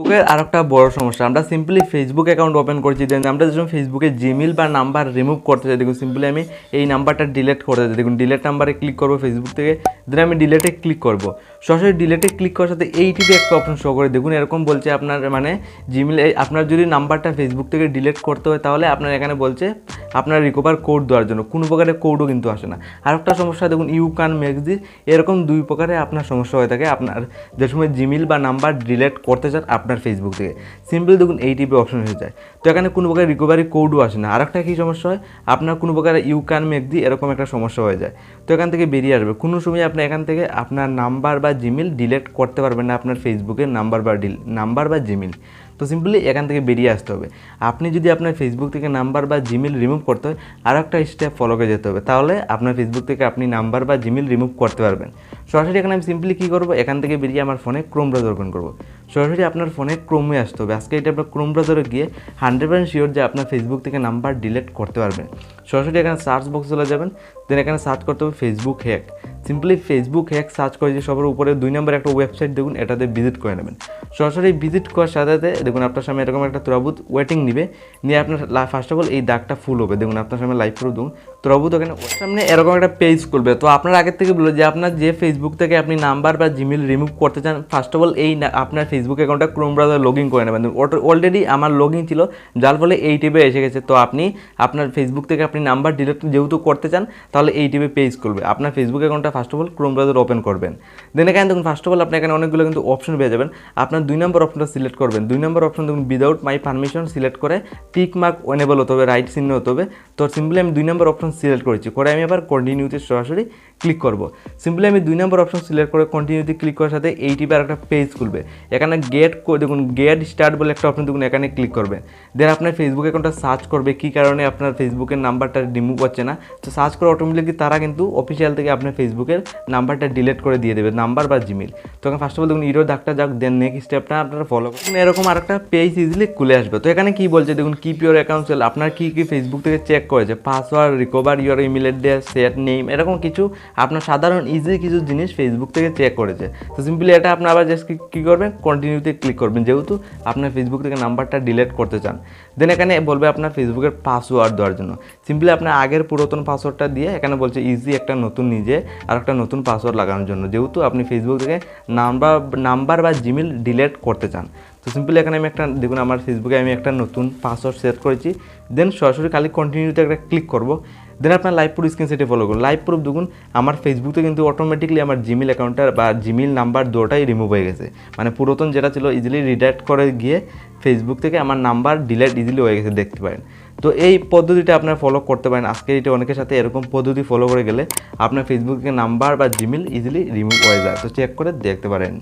ফেসবুকের আর একটা বড় সমস্যা। আমরা সিম্পলি ফেসবুক অ্যাকাউন্ট ওপেন করছি দেন আমরা যখন ফেসবুকে জিমেল বা নাম্বার রিমুভ করতে চাই, দেখুন সিম্পলি আমি এই নাম্বারটা ডিলেট করতে চাই দেখুন ডিলেট নাম্বারে ক্লিক করব ফেসবুক থেকে দেন আমি ডিলেটে ক্লিক করব। সরাসরি ডিলেটে ক্লিক করার সাথে এই টিপে একটা অপশন শো করে। দেখুন, এরকম বলছে আপনার মানে জিমেল আপনার যদি নাম্বারটা ফেসবুক থেকে ডিলেট করতে হয়, তাহলে আপনার এখানে বলছে আপনার রিকভার কোড দেওয়ার জন্য। কোনো প্রকারের কোডও কিন্তু আসে না। আর একটা সমস্যা, দেখুন ইউ কান ম্যাগজি এরকম দুই প্রকারে আপনার সমস্যা হয়ে থাকে। আপনার যে সময় জিমেল বা নাম্বার ডিলেট করতে চান আপনার ফেসবুক থেকে। সিম্পল দেখুন, এই টিপে অপশন হয়ে যায়। তো এখানে কোনো প্রকার রিকভারি কোডও আসে না। আর একটা কী সমস্যা হয়? আপনার কোনো প্রকার ইউ ক্যান মেক দি এরকম একটা সমস্যা হয়ে যায়। তো এখান থেকে বেরিয়ে আসবে। কোনো সময় আপনি এখান থেকে আপনার নাম্বার বা জিমেল ডিলেক্ট করতে পারবেন না আপনার ফেসবুকের নাম্বার বা ডিল নাম্বার বা জিমেল তো সিম্পলি এখান থেকে বেরিয়ে আসতে হবে। আপনি যদি আপনার ফেসবুক থেকে নাম্বার বা জিমেল রিমুভ করতে হয় আরও একটা স্টেপ ফলো করে যেতে হবে। তাহলে আপনার ফেসবুক থেকে আপনি নাম্বার বা জিমেল রিমুভ করতে পারবেন। সরাসরি এখানে আমি সিম্পলি কী করব? এখান থেকে বেরিয়ে আমার ফোনে ক্রোম ব্রাউজার ওপেন করব। সরাসরি আপনার ফোনে ক্রোমে আসতে হবে। আজকে এটা আপনার ক্রোম ব্রাউজারে গিয়ে হান্ড্রেড পার্সেন্ট শিওর যে আপনার ফেসবুক থেকে নাম্বার ডিলিট করতে পারবেন। সরাসরি এখানে সার্চ বক্স চলে যাবেন। দেন এখানে সার্চ করতে হবে Facebook hack simply Facebook hack search করে যে সবার উপরে দুই নম্বর একটা ওয়েবসাইট দেখুন, এটাতে ভিজিট করে নেবেন। সরাসরি ভিজিট করার সাথে সাথে দেখুন আপনার সামনে এরকম একটা তরাবুত ওয়েটিং নিবে। নিয়ে আপনার ফার্স্ট অফ অল এই দাগটা ফুল হবে। দেখুন আপনার সামনে লাইভ প্রুফ দেখুন তরাবুত ওখানে ওর সামনে এরকম একটা পেজ খুলবে। তো আপনার আগের থেকে বলল যে আপনার যে ফেসবুক থেকে আপনি নাম্বার বা জিমেল রিমুভ করতে চান ফার্স্ট অফ অল এই আপনার ফেসবুক অ্যাকাউন্টটা ক্রোম ব্রাউজার লগ ইন করে নেবেন। অলরেডি আমার লগ ইন ছিল, যার ফলে এই টিপে এসে গেছে। তো আপনি আপনার ফেসবুক থেকে আপনি নাম্বার ডিলিট যেহেতু করতে চান, তাহলে এই টিপে পেজ খুলবে। আপনার ফেসবুক অ্যাকাউন্টটা first of all Chrome browser open করবেন। দেন এখানে দেখুন ফার্স্ট অফ অল আপনি এখানে অনেকগুলো কিন্তু অপশন পেয়ে যাবেন। আপনার দুই নম্বর অপশনটা সিলেক্ট করবেন। দুই নম্বর অপশন দেখুন উইদাউট মাই পারমিশন সিলেক্ট করে টিক মার্ক ওয়েনেবল হতে হবে রাইট চিহ্ন হতে হবে। তো সিম্পলি আমি দুই নম্বর অপশন সিলেক্ট করেছি। করে আমি আবার কন্টিনিউতে সরাসরি ক্লিক করব। সিম্পলি আমি দুই নম্বর অপশন সিলেক্ট করে কন্টিনিউতে ক্লিক করার সাথে এই টিপে একটা পেজ খুলবে। এখানে গেট দেখুন গেট স্টার্ট বলে একটা অপশন দেখুন, এখানে ক্লিক করবে। দেন আপনার ফেসবুক অ্যাকাউন্টটা সার্চ করবে। কী কারণে আপনার ফেসবুকের নাম্বারটা রিমুভ হচ্ছে না? তো সার্চ করে অটোমেটিকলি তারা কিন্তু অফিসিয়াল থেকে আপনার ফেসবুকের নাম্বারটা ডিলিট করে দিয়ে দেবে নাম্বার বা জিমেল তখন ফার্স্ট অফ অল দেখুন ইরো দাগটা যাক দেন নেক্সট স্টেপটা আপনারা ফলো করুন। এরকম আরেকটা পেজ ইজিলি খুলে আসবে। তো এখানে কি বলছে? দেখুন কিপ ইউর অ্যাকাউন্ট সেল আপনার কি কি ফেসবুক থেকে চেক করেছে? Password recover your email address set name এরকম কিছু। আপনার সাধারণ ইজি কিছু জিনিস ফেসবুক থেকে চেক করেছে। তো সিম্পলি এটা আপনার আবার জাস্ট কী করবেন? কন্টিনিউতে ক্লিক করবেন। যেহেতু আপনার ফেসবুক থেকে নাম্বারটা ডিলিট করতে চান। দেন এখানে বলবে আপনার ফেসবুকের পাসওয়ার্ড দেওয়ার জন্য। সিম্পলি আপনার আগের পুরাতন পাসওয়ার্ডটা দিয়ে এখানে বলছে ইজি একটা নতুন নিজে আর একটা নতুন পাসওয়ার্ড লাগানোর জন্য। যেহেতু আপনি ফেসবুক থেকে নাম্বার নাম্বার বা জিমেল ডিলিট করতে চান। তো সিম্পলি এখানে আমি একটা, দেখুন আমার ফেসবুকে আমি একটা নতুন পাসওয়ার্ড সেট করেছি। দেন সরাসরি খালি কন্টিনিউতে একটা ক্লিক করব। দেন আপনার লাইভ প্রুফ স্ক্রিন সেটে ফলো করুন। লাইভ প্রুফ দেখুন, আমার ফেসবুকে কিন্তু অটোমেটিকলি আমার জিমেল অ্যাকাউন্টটা বা জিমেল নাম্বার দুটাই রিমুভ হয়ে গেছে। মানে পুরাতন যেটা ছিল ইজিলি রিডাইরেক্ট করে গিয়ে ফেসবুক থেকে আমার নাম্বার ডিলেট ইজিলি হয়ে গেছে, দেখতে পারেন। তো এই পদ্ধতিটা আপনার ফলো করতে পারেন। আজকে এটা অনেকের সাথে এরকম পদ্ধতি ফলো করে গেলে আপনার ফেসবুক নাম্বার বা জিমেল ইজিলি রিমুভ হয়ে যায়। তো চেক করে দেখতে পারেন।